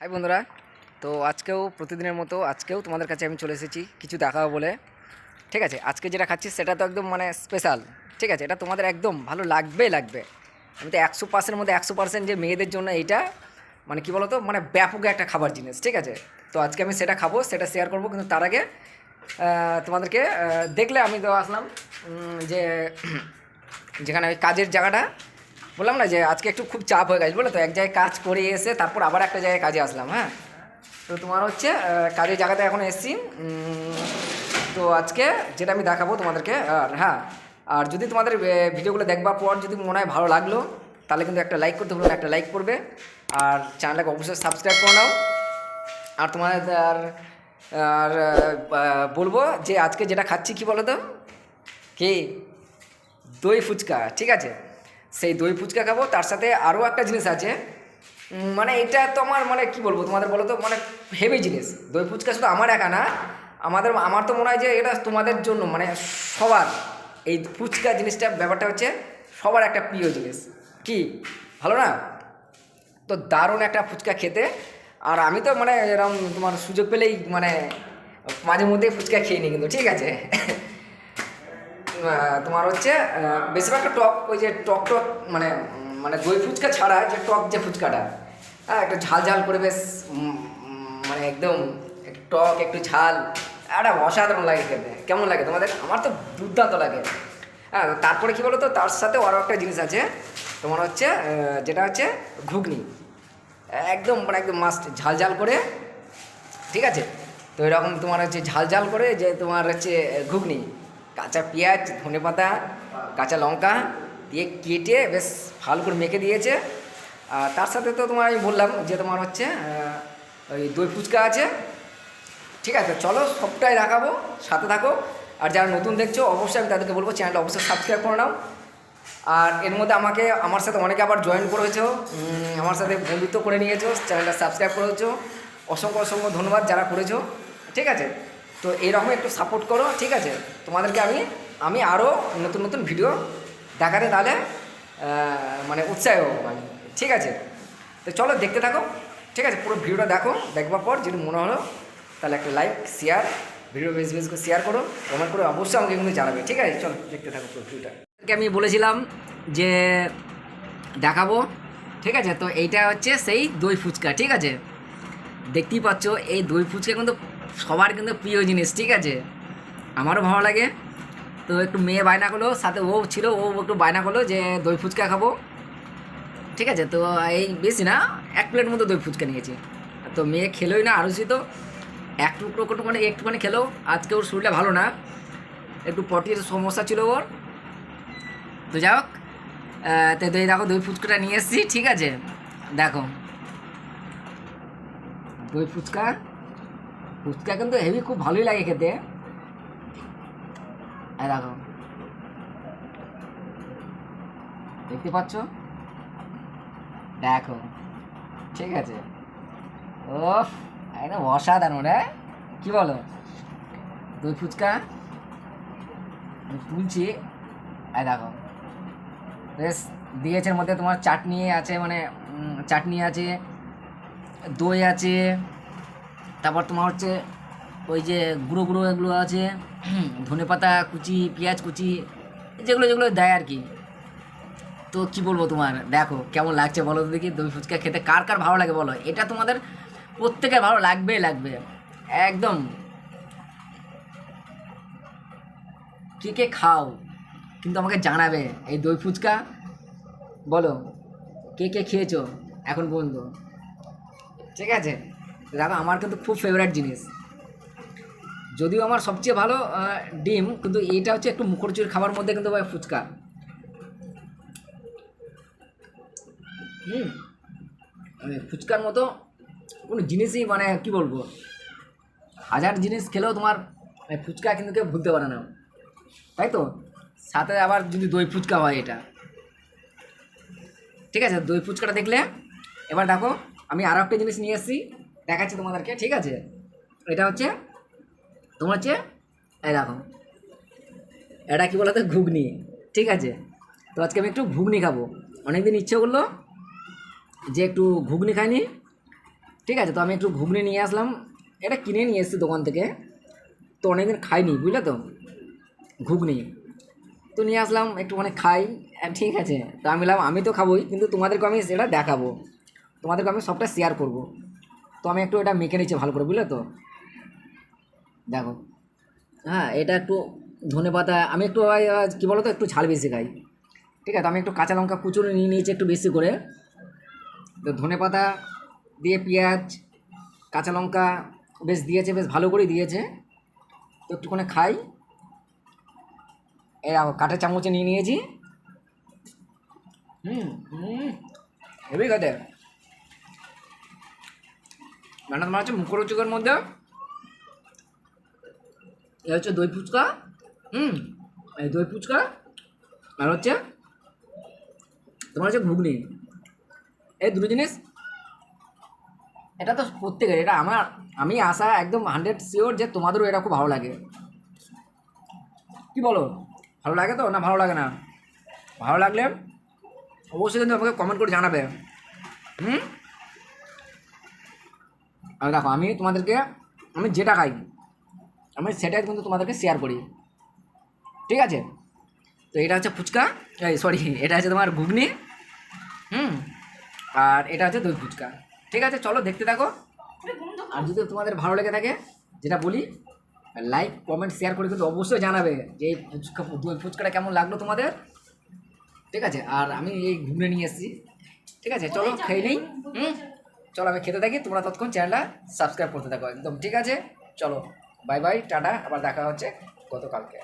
High বন্ধুরা, তো আজকেও প্রতিদিনের মতো আজকেও তোমাদের কাছে আমি চলে এসেছি কিছু দেখাবো বলে। ঠিক আছে, আজকে যেটা খাচ্ছি সেটা তো একদম মানে স্পেশাল ঠিক আছে, এটা তোমাদের একদম ভালো লাগবে লাগবে। আমি তো একশো পার্সেন্টের মধ্যে একশো পার্সেন্ট যে মেয়েদের জন্য এইটা মানে কি বলতো মানে ব্যাপক একটা খাবার জিনিস, ঠিক আছে? তো আজকে আমি সেটা খাব, সেটা শেয়ার করব, কিন্তু তার আগে তোমাদেরকে দেখলে আমি তো আসলাম যে, যেখানে ওই কাজের জায়গাটা বললাম না যে আজকে একটু খুব চাপ হয়ে গেছে বলে তো এক জায়গায় কাজ করে এসে তারপর আবার একটা জায়গায় কাজে আসলাম হ্যাঁ? তো তোমার হচ্ছে কাজের জায়গাতে এখন এসেছি তো আজকে যেটা আমি দেখাবো তোমাদেরকে আর হ্যাঁ? আর যদি তোমাদের ভিডিওগুলো দেখবার পর যদি মনে হয় ভালো লাগল তাহলে কিন্তু একটা লাইক করতে ভুলো না, একটা লাইক করবে। আর চ্যানেলটাকে অবশ্যই সাবস্ক্রাইব করে নাও। আর তোমাদের আর আর বলব যে আজকে যেটা খাচ্ছি কি বলো তো কি? দই ফুচকা ঠিক আছে? সেই দই ফুচকা খাব, তার সাথে আরও একটা জিনিস আছে। মানে এটা তো আমার মানে কি বলব তোমাদের বলো তো মানে হেভি জিনিস। দই ফুচকা শুধু আমার একা না, আমাদের, আমার তো মনে হয় যে এটা তোমাদের জন্য মানে সবার এই ফুচকা জিনিসটা ব্যাপারটা হচ্ছে সবার একটা প্রিয় জিনিস। কি? ভালো না? তো দারুণ একটা ফুচকা খেতে। আর আমি তো মানে এরকম তোমার সুযোগ পেলেই মানে মাঝে মধ্যেই ফুচকা খেয়ে নিই কিন্তু, ঠিক আছে? তোমার হচ্ছে বেশিরভাগটা টক, ওই যে টক টক মানে মানে দই ফুচকা ছাড়া যে টক যে ফুচকাটা হ্যাঁ একটু ঝাল ঝাল করে বেশ মানে একদম একটু টক, একটু ঝাল, একটা অসাধারণ লাগে খেতে। কেমন লাগে তোমাদের? আমার তো দুর্দান্ত লাগে। হ্যাঁ তারপরে কী বলো তো তার সাথে আরও একটা জিনিস আছে, তোমার হচ্ছে যেটা হচ্ছে ঘুগনি। একদম মানে একদম মাস্ট ঝাল ঝাল করে, ঠিক আছে? তো এরকম তোমার হচ্ছে ঝাল ঝাল করে যে তোমার হচ্ছে ঘুগনি। কাঁচা পেঁয়াজ, ধনে পাতা, কাঁচা লঙ্কা দিয়ে কেটে বেশ ভালো করে মেখে দিয়েছে। আর তার সাথে তো তোমার আমি বললাম যে তোমার হচ্ছে ওই দই ফুচকা আছে। ঠিক আছে, চলো সবটাই দেখাবো, সাথে থাকো। আর যারা নতুন দেখছ, অবশ্যই আমি তাদেরকে বলব চ্যানেলটা অবশ্যই সাবস্ক্রাইব করে নাও। আর এর মধ্যে আমাকে, আমার সাথে অনেকে আবার জয়েন করেছ আমার সাথে বন্ধুত্ব করে নিয়েছো, চ্যানেলটা সাবস্ক্রাইব করেছ। অসংখ্য অসংখ্য ধন্যবাদ যারা করেছ। ঠিক আছে তো এইরকম একটু সাপোর্ট করো, ঠিক আছে? তোমাদেরকে আমি আমি আরও নতুন নতুন ভিডিও দেখাতে তাহলে মানে উৎসাহ আমি ঠিক আছে? তো চলো দেখতে থাকো, ঠিক আছে? পুরো ভিডিওটা দেখো, দেখবার পর যদি মনে হলো, তাহলে একটা লাইক শেয়ার ভিডিও বেশি বেশি করে শেয়ার করো কমেন্ট করে অবশ্যই আমাকে কিন্তু জানাবে, ঠিক আছে? চলো, দেখতে থাকো পুরো ভিডিওটা আমি বলেছিলাম যে দেখাবো, ঠিক আছে? তো এইটা হচ্ছে সেই দই ফুচকা, ঠিক আছে? দেখতেই পাচ্ছ, এই দই ফুচকা কিন্তু সবার কিন্তু প্রিয় জিনিস, ঠিক আছে? আমারও ভালো লাগে। তো একটু মেয়ে বায়না করল, সাথে ও ছিল, ও একটু বায়না করল যে দই ফুচকা খাব। ঠিক আছে? তো এই বেশি না, এক প্লেট মতো দই ফুচকা নিয়েছি। তো মেয়ে খেলোই না আরও তো এক টুকরো একটুখানি একটুখানি খেলো, আজকে ওর শরীরটা ভালো না। একটু পটির সমস্যা ছিল ওর। তো যাই হোক তো দই দেখো, দই ফুচকাটা নিয়ে এসেছি, ঠিক আছে? দেখো। দই ফুচকা ফুচকা কিন্তু হেভি খুব ভালোই লাগে খেতে। দেখো। দেখতে পাচ্ছ? দেখো। ঠিক আছে। ও একদম অসাধারণ রে কি বলো? দই ফুচকা? তুলছি। এই দেখো। বেশ, দিয়েছে এর মধ্যে তোমার চাটনি আছে মানে চাটনি আছে, দই আছে তারপর তোমার হচ্ছে ওই যে গুঁড়ো গুঁড়ো এগুলো আছে ধনে পাতা কুচি, পেঁয়াজ কুচি, যেগুলো যেগুলো দেয় আর কি। তো কি বলব তোমার? দেখো, কেমন লাগছে বলো তো দেখি। দই ফুচকা খেতে কার কার ভালো লাগে বলো? এটা তোমাদের প্রত্যেকের ভালো লাগবেই লাগবে। একদম। কে কে খাও? কিন্তু আমাকে জানাবে এই দই ফুচকা। বলো, কে কে খেয়েছো? এখন পর্যন্ত ঠিক আছে? দেখো আমার কিন্তু খুব ফেভারিট জিনিস। যদিও আমার সবচেয়ে ভালো ডিম, কিন্তু এইটা হচ্ছে একটু মুখরচুর খাবার মধ্যে কিন্তু ভাই ফুচকা। হুম মানে ফুচকার মতো কোনো জিনিসই মানে কি বলব, হাজার জিনিস খেলেও তোমার মানে ফুচকা কিন্তু কেউ ভুলতে পারে না। তাই তো? সাথে আবার যদি দই ফুচকা হয় এটা। ঠিক আছে, দই ফুচকাটা দেখলে, এবার দেখো, আমি আরও একটা জিনিস নিয়ে এসেছি। দেখাচ্ছি তোমাদেরকে, ঠিক আছে? এটা হচ্ছে, তোমার হচ্ছে, এই দেখো। এটা কি বলতো? ঘুগনি, ঠিক আছে? তো আজকে আমি একটু ঘুগনি খাব। অনেকদিন ইচ্ছে করল যে একটু ঘুগনি খাইনি, ঠিক আছে? তো আমি একটু ঘুগনি নিয়ে আসলাম। এটা কিনে নিয়ে এসেছি দোকান থেকে। তো অনেকদিন খাইনি, বুঝলে তো? ঘুগনি। তো নিয়ে আসলাম একটু একটুখানি খাই ঠিক আছে? তো আমি আমি তো খাবোই, কিন্তু তোমাদেরকে আমি সেটা দেখাবো। তোমাদেরকে আমি সবটা শেয়ার করব। তো আমি একটু এটা মেখে নিচ্ছি ভালো করে, বুঝলে তো? দেখো। হ্যাঁ এটা একটু ধনে পাতা, আমি একটু কী বলো তো একটু ঝাল বেশি খাই। ঠিক আছে আমি একটু কাঁচা লঙ্কা কুচুরে নিয়ে নিয়েছি একটু বেশি করে। তো ধনে পাতা দিয়ে পেঁয়াজ, কাঁচা লঙ্কা, বেশ দিয়েছে, বেশ ভালো করে দিয়েছে। তো একটুখানি খাই। এই কাঠের চামচে নিয়ে নিয়েছি। হুম হুম হেবি খেতে। মানে তোমার হচ্ছে মুখরোচকের মধ্যে। এ হচ্ছে দই ফুচকা, হুম, এই দই ফুচকা, আর হচ্ছে তোমার হচ্ছে ঘুগনি। এই দুটো জিনিস, এটা তো প্রত্যেকের, এটা আমার, আমি আশা একদম হান্ড্রেড শিওর যে তোমাদেরও এটা খুব ভালো লাগে। কি বলো? ভালো লাগে তো না ভালো লাগে না? ভালো লাগলে অবশ্যই কিন্তু আমাকে কমেন্ট করে জানাবে। হুম? আর দেখো, আমি তোমাদেরকে, আমি যেটা খাই, আমি সেটাই কিন্তু তোমাদেরকে শেয়ার করি। ঠিক আছে? তো এটা হচ্ছে ফুচকা, এই সরি এটা হচ্ছে তোমার ঘুগনি, হুম? আর এটা হচ্ছে দই ফুচকা। ঠিক আছে, চলো দেখতে থাকো। আর যদি তোমাদের ভালো লেগে থাকে, যেটা বলি লাইক কমেন্ট শেয়ার করে কিন্তু অবশ্যই জানাবে যে এই ফুচকা, দই ফুচকাটা কেমন লাগল তোমাদের। ঠিক আছে? আর আমি এই ঘুগনি নিয়ে এসেছি। ঠিক আছে, চলো, খেয়ে নিই। হুম? চলো আমি খেতে থাকি, তোমরা তৎক্ষণ চ্যানেলটা সাবস্ক্রাইব করতে থাকো একদম, ঠিক আছে? চলো বাই বাই টাটা, আবার দেখা হচ্ছে গতকালকে।